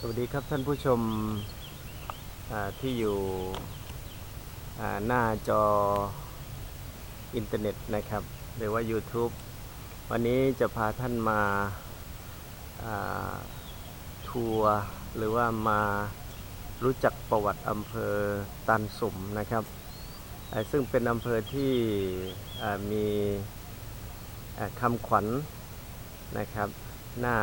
สวัสดีครับท่านผู้ชมที่อยู่อ่หน้าจออินเทอร์เน็ตนะครับ หรือว่า YouTube วันนี้จะพาท่านมาทัวร์หรือว่ามารู้จักประวัติอำเภอตันสุมนะครับ ซึ่งเป็นอำเภอที่มีคำขวัญนะครับหน้า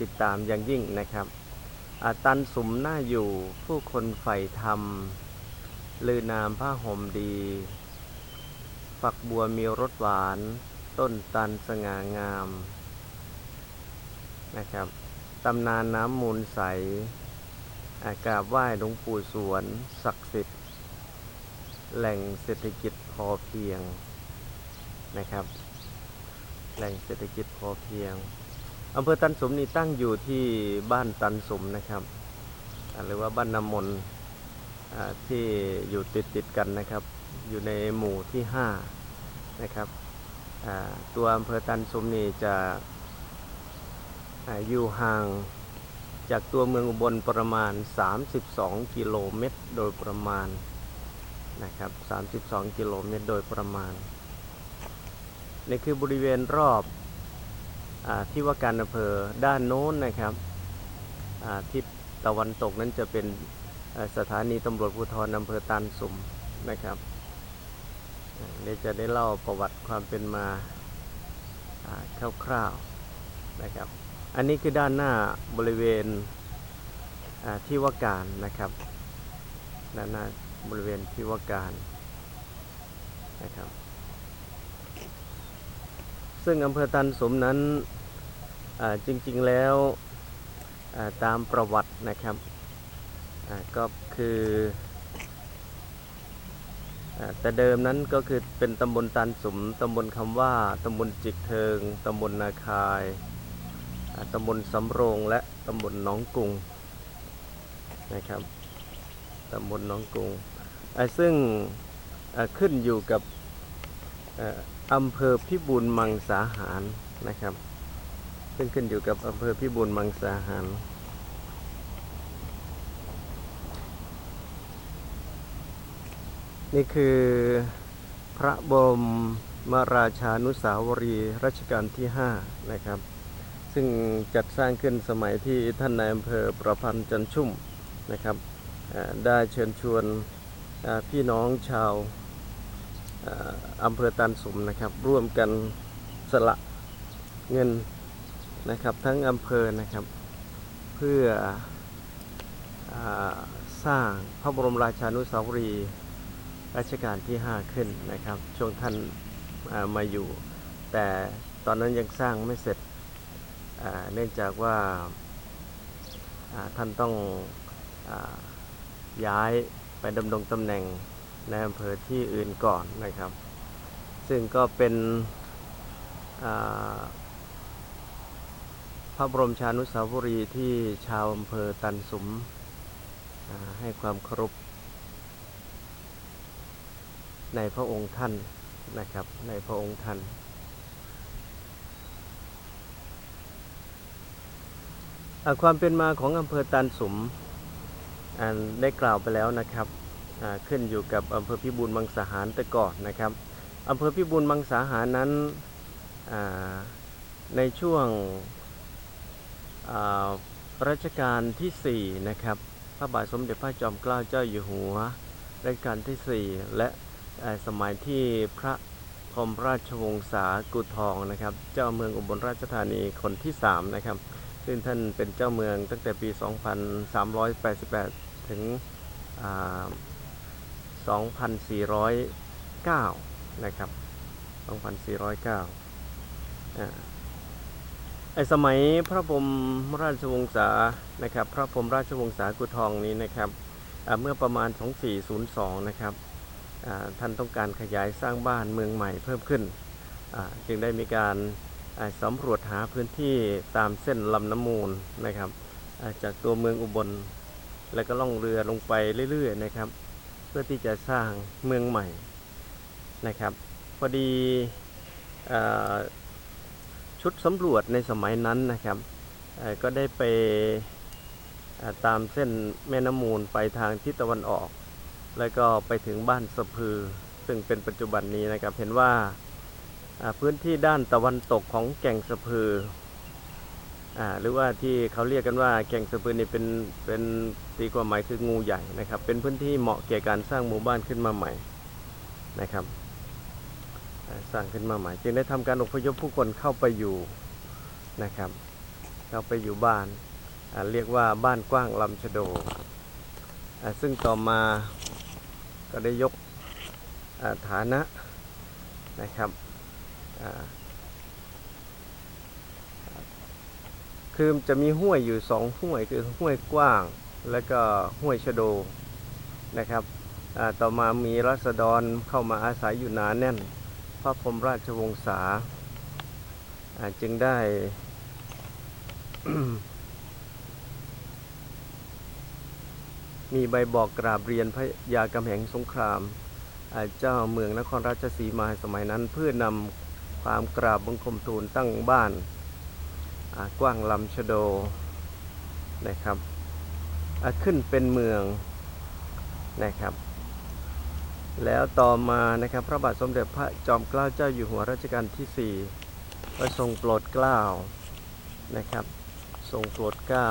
ติดตามอย่างยิ่งนะครับตันสุมหน้าอยู่ผู้คนใฝ่ธรรม ลือนามผ้าห่มดี ฝักบัวมีรสหวาน ต้นตันสง่างามนะครับตำนานน้ำมูลใสอากราบไหว้หลวงปู่สวน ศักดิ์สิทธิ์ แหล่งเศรษฐกิจพอเพียงนะครับ แหล่งเศรษฐกิจพอเพียง อำเภอตันสมนี่ตั้งอยู่ที่บ้านตันสมนะครับ หรือว่าบ้านนำมนที่อยู่ติดติดกันนะครับ อยู่ในหมู่ที่ 5 นะครับตัวอำเภอตันสมนี่จะอยู่ห่างจากตัวเมืองอุบลประมาณ 32 กิโลเมตรโดยประมาณนะครับ 32 กิโลเมตรโดยประมาณ นี่คือบริเวณรอบ ที่ว่าการอำเภอด้านโน้นนะครับทิศตะวันตกนั้นจะเป็นสถานีตำรวจภูธรอำเภอตานสุมนะครับเดี๋ยวจะได้เล่าประวัติความเป็นมาคร่าวๆนะครับ อันนี้คือด้านหน้าบริเวณที่ว่าการนะครับด้านหน้าบริเวณที่ว่าการนะครับ ซึ่งอำเภอตันสมนั้น จริงๆแล้วตามประวัตินะครับก็คือแต่เดิมนั้นก็คือเป็นตำบลตันสมตำบลคำว่าตำบลจิกเทิงตำบลนาคายตำบลสำโรงและตำบลหนองกรุงนะครับตำบลหนองกรุงซึ่งขึ้นอยู่กับอำเภอพิบูลมังสาหารนะครับ ซึ่งขึ้นอยู่กับอำเภอพิบูลมังสาหาร นี่คือพระบรมมาราชานุสาวรีย์รัชกาลที่ 5 นะครับ ซึ่งจัดสร้างขึ้นสมัยที่ท่านนายอำเภอประพันธ์จันชุ่มนะครับได้เชิญชวนพี่น้องชาวอำเภอตันสมนะครับ ร่วมกันสละเงิน นะครับทั้งอำเภอนะครับ เพื่ออสร้างพระบรมราชานุสาวรีย์รัชกาลที่ 5 ขึ้นนะครับ ช่วงท่านมาอยู่ แต่ตอนนั้นยังสร้างไม่เสร็จเนื่องจากว่าท่านต้องอย้ายไปดำรงตำแหน่งในอำเภอที่อื่นก่อนนะครับ ซึ่งก็เป็น พระบรมชานุสาวรีย์ที่ชาวอำเภอตันสุมให้ความเคารพในพระองค์ท่านนะครับ ในพระองค์ท่าน ความเป็นมาของอำเภอตันสุมได้กล่าวไปแล้วนะครับขึ้นอยู่กับอำเภอพิบูลมังสาหารแต่ก่อนนะครับอำเภอพิบูลมังสาหารนั้นในช่วง รัชกาลที่ 4 นะครับ พระบาทสมเด็จพระจอมเกล้าเจ้าอยู่หัว รัชกาลที่ 4 และสมัยที่พระพรมราชวงศากุทองนะครับ เจ้าเมืองอุบลราชธานีคนที่ 3 นะครับ ซึ่งท่านเป็นเจ้าเมืองตั้งแต่ปี 2388 ถึง 2,409 นะครับ 2,409อ่า ไอสมัยพระบรมราชวงศานะครับ พระพรมราชวงศากุทองนี้นะครับอ่าเมื่อประมาณ 2402 นะครับอ่าท่านต้องการขยายสร้างบ้านเมืองใหม่เพิ่มขึ้นอ่าจึงได้มีการสำรวจหาพื้นที่ตามเส้นลำน้ำมูลนะครับจากตัวเมืองอุบล แล้วก็ล่องเรือลงไปเรื่อยๆนะครับ เพื่อที่จะสร้างเมืองใหม่นะครับ พอดีอ่อ ชุดสำรวจในสมัยนั้นนะครับก็ได้ไปตามเส้นแม่น้ำมูลไปทางทิศตะวันออก แล้วก็ไปถึงบ้านสะพือ ซึ่งเป็นปัจจุบันนี้นะครับ เห็นว่าพื้นที่ด้านตะวันตกของแก่งสะพืออหรือว่าที่เขาเรียกกันว่าแก่งสะพือนี่เป็นเป็นตีความหมายคืองูใหญ่นะครับ เป็นพื้นที่เหมาะแก่การสร้างหมู่บ้านขึ้นมาใหม่นะครับ สร้างขึ้นมาใหม่จึงได้ทำการอพยพผู้คนเข้าไปอยู่นะครับ เข้าไปอยู่บ้านอ่าเรียกว่าบ้านกว้างลำชะโด ซึ่งต่อมาก็ได้ยกาฐานะนะครับคือจะมีห้วยอยู่สองห้วยคือห้วยกว้างและก็ห้วยชะโดนะครับต่อมามีรัษฎรเข้ามาอาศัยอยู่หนาแน่น ระพรมราชวงศาอ่าจึงได้มีใบบอกกราบเรียนพระยากำแหงสงคราม เจ้าเมืองนครราชสีมาสมัยนั้น เพื่อนำความกราบบังคมทูลตั้งบ้านกว้างลำชโดนะครับขึ้นเป็นเมืองนะครับ แล้วต่อมานะครับพระบาทสมเด็จพระจอมเกล้าเจ้าอยู่หัวรัชกาลที่4ก็ทรงโปรดเกล้านะครับ ทรงโปรดเกล้า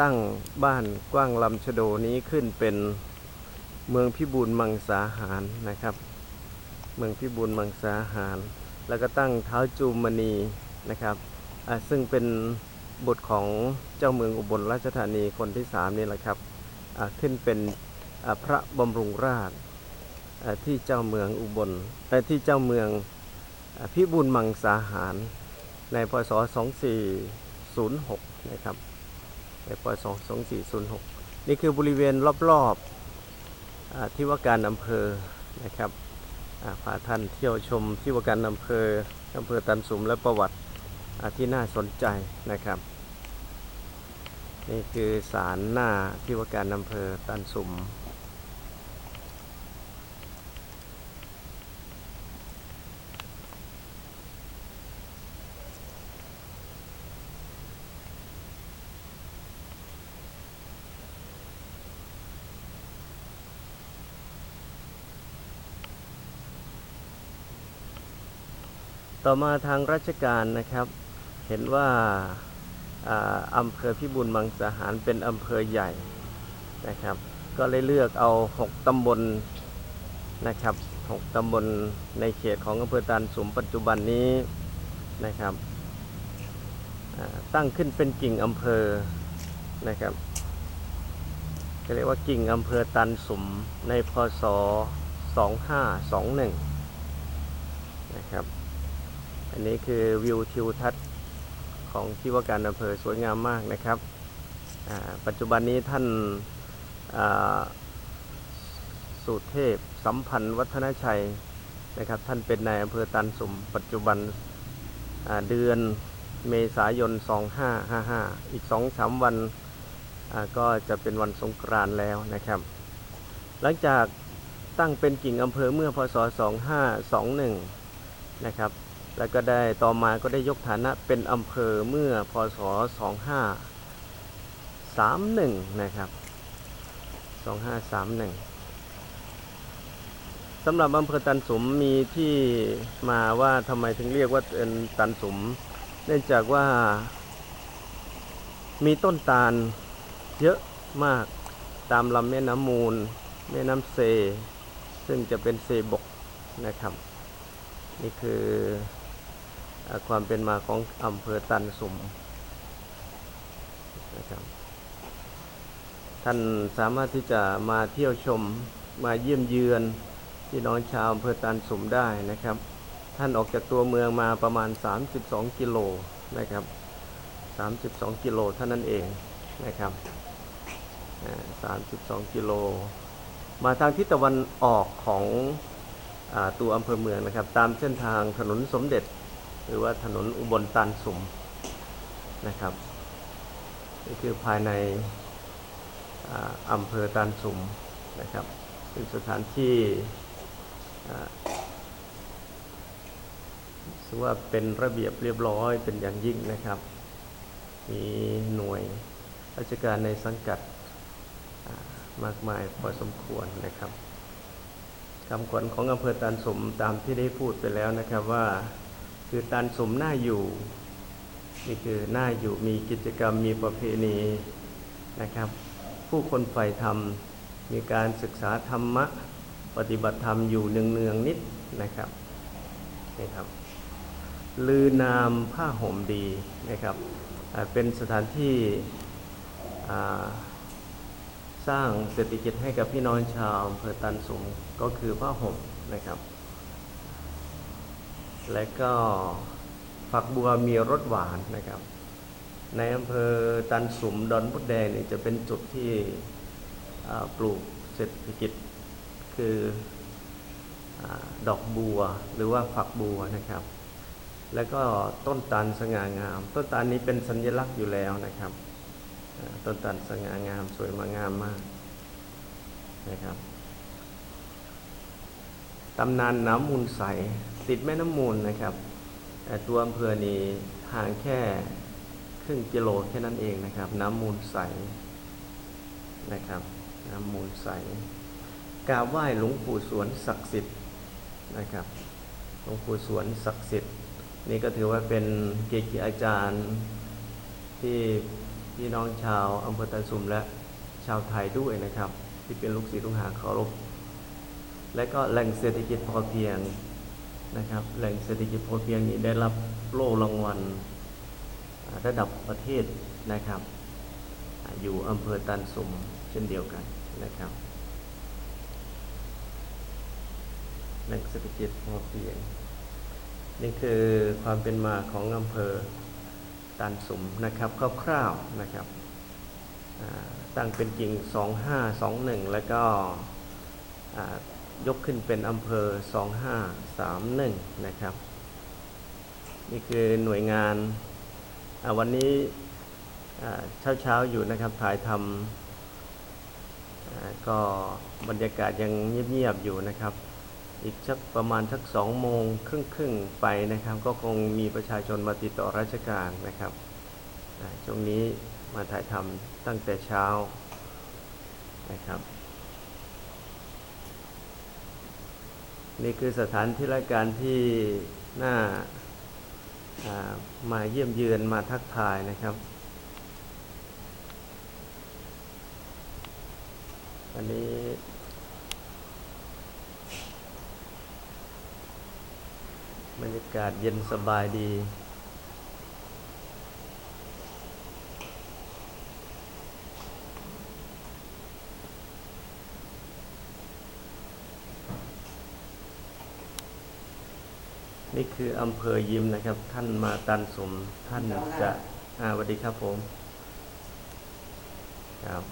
ตั้งบ้านกว้างลำชะโดนี้ขึ้นเป็นเมืองพิบูลมังสาหารนะครับ เมืองพิบูลมังสาหาร แล้วก็ตั้งเท้าจูมณีนะครับซึ่งเป็นบุตรของเจ้าเมืองอุบลราชธานีคนที่สามนี่แหละครับขึ้นเป็น พระบำรุงราชที่เจ้าเมืองอุบลที่เจ้าเมืองอพิบูลมังสาหาร ในพศ 2406 นะครับ ในพศ 2406 นี่คือบริเวณรอบๆที่ว่าการอำเภอนะครับพาท่านเที่ยวชมที่ว่าการอำเภออำเภอตันสุมและประวัติที่น่าสนใจนะครับ นี่คือศาลหน้าที่ว่าการอำเภอตันสุม ต่อมาทางราชการนะครับ เห็นว่าอ่าอำเภอพิบูลมังสาหารเป็นอำเภอใหญ่นะครับ ก็เลยเลือกเอา 6 ตำบลนะครับ 6 ตำบลในเขตของอำเภอตานสุมปัจจุบันนี้นะครับตั้งขึ้นเป็นกิ่งอำเภอนะครับก็เรียกว่ากิ่งอำเภอตันสุมในพศ 2521 นะครับ อันนี้คือวิวทิวทัศน์ของที่ว่าการอำเภอสวยงามมากนะครับ ปัจจุบันนี้ท่านสุเทพสัมพันธ์วัฒนชัยนะครับ ท่านเป็นนายอำเภอตันสุมปัจจุบันเดือนเมษายน 2555 อีก 2-3 วันก็จะเป็นวันสงกรานต์แล้วนะครับ หลังจากตั้งเป็นกิ่งอำเภอเมื่อพศ 2521 นะครับ แล้วก็ได้ต่อมาก็ได้ยกฐานะเป็นอำเภอเมื่อพศ 2531 นะครับ 2531สำหรับอำเภอตันสมมีที่มาว่าทำไมถึงเรียกว่าเป็นตันสมเนื่องจากว่ามีต้นตาลเยอะมากตามลำแม่น้ำมูล แม่น้ำเซ ซึ่งจะเป็นเซบกนะครับ นี่คือ ความเป็นมาของอำเภอตันสุมนะครับท่านสามารถที่จะมาเที่ยวชมมาเยี่ยมเยือนพี่น้องชาวอำเภอตันสุมได้นะครับ ท่านออกจากตัวเมืองมาประมาณ 32 กิโลนะครับ 32 กิโลเท่านั้นเองนะครับ 32 กิโล มาทางทิศตะวันออกของอตัวอำเภอเมืองนะครับ ตามเส้นทางถนนสมเด็จ หรือว่าถนนอุบลตันสุมนะครับนี่คือภายในอำเภอตันสุมนะครับซึ่งสถานที่ถือว่าเป็นระเบียบเรียบร้อยเป็นอย่างยิ่งนะครับ มีหน่วยราชการในสังกัดมากมายพอสมควรนะครับคำขวัญของอำเภอตานสมตามที่ได้พูดไปแล้วนะครับว่า คือตานสมน่าอยู่ นี่คือน่าอยู่มีกิจกรรมมีประเพณีนะครับ ผู้คนใฝ่ธรรม มีการศึกษาธรรมะ ปฏิบัติธรรมอยู่เนืองๆนิดนะครับนี่ครับ ลือนามผ้าห่มดีนะครับเป็นสถานที่สร้างเศรษฐกิจให้กับพี่น้องชาวอำเภอตันสุมก็คือผ้าห่มนะครับ และก็ฝักบัวมีรสหวานนะครับ ในอำเภอตันสุมดอนพุดแดงนี่จะเป็นจุดที่ปลูกเศรษฐกิจคืออดอกบัวหรือว่าฝักบัวนะครับ แล้วก็ต้นตาลสง่างาม ต้นตาลนี้เป็นสัญลักษณ์อยู่แล้วนะครับ ต้นตาลสง่างามสวยมางามมากนะครับตำนานน้ำมูลใส ติดแม่น้ำมูลนะครับแต่ตัวอำเภอนี้ห่างแค่ครึ่งกิโลแค่นั้นเองนะครับ น้ำมูลใสนะครับ น้ำมูลใสกราบไหว้หลวงปู่สวนศักดิ์สิทธิ์นะครับหลวงปู่สวนศักดิ์สิทธิ์นี่ก็ถือว่าเป็นเกจิอาจารย์ที่พี่น้องชาวอำเภอตะสุมและชาวไทยด้วยนะครับ ที่เป็นลูกศิษย์ลูกหาเคารพและก็แหล่งเศรษฐกิจพอเพียง นะครับ แหล่งเศรษฐกิจพอเพียงนี้ได้รับโล่รางวัลระดับประเทศนะครับ อยู่อำเภอตันสมเช่นเดียวกันนะครับ แหล่งเศรษฐกิจพอเพียง นี่คือความเป็นมาของอำเภอตันสมนะครับคร่าวๆนะครับตั้งเป็นกิ่ง2521 แล้วก็ ยกขึ้นเป็นอำเภอ 2531 นะครับ นี่คือหน่วยงานวันนี้เช้าๆอยู่นะครับถ่ายทำก็บรรยากาศยังเงียบๆอยู่นะครับ อีกสักประมาณสักสองโมงครึ่งครึ่งๆไปนะครับ ก็คงมีประชาชนมาติดต่อราชการนะครับช่วงนี้มาถ่ายทำตั้งแต่เช้านะครับ นี่คือสถานที่ราชการที่น่าามาเยี่ยมเยือนมาทักทายนะครับวันนี้บรรยากาศเย็นสบายดี นี่คืออำเภอยิมนะครับ ท่านมาตันสมท่านจะอ่าสวัสดีครับผมครับ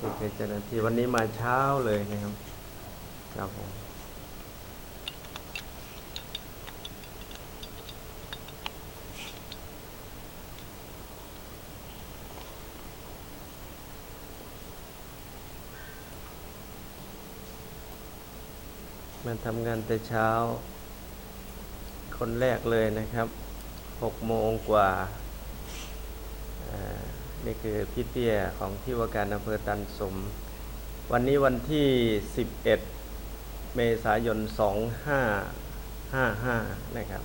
นี่คือเจ้าหน้าที่วันนี้มาเช้าเลยนะครับครับผมมาทำงานแต่เช้า คนแรกเลยนะครับหกโมงกว่าอ่า นี่คือพี่เตี้ยของที่ว่าการอำเภอตันสม วันนี้วันที่ 11 เมษายน 2555 นะครับ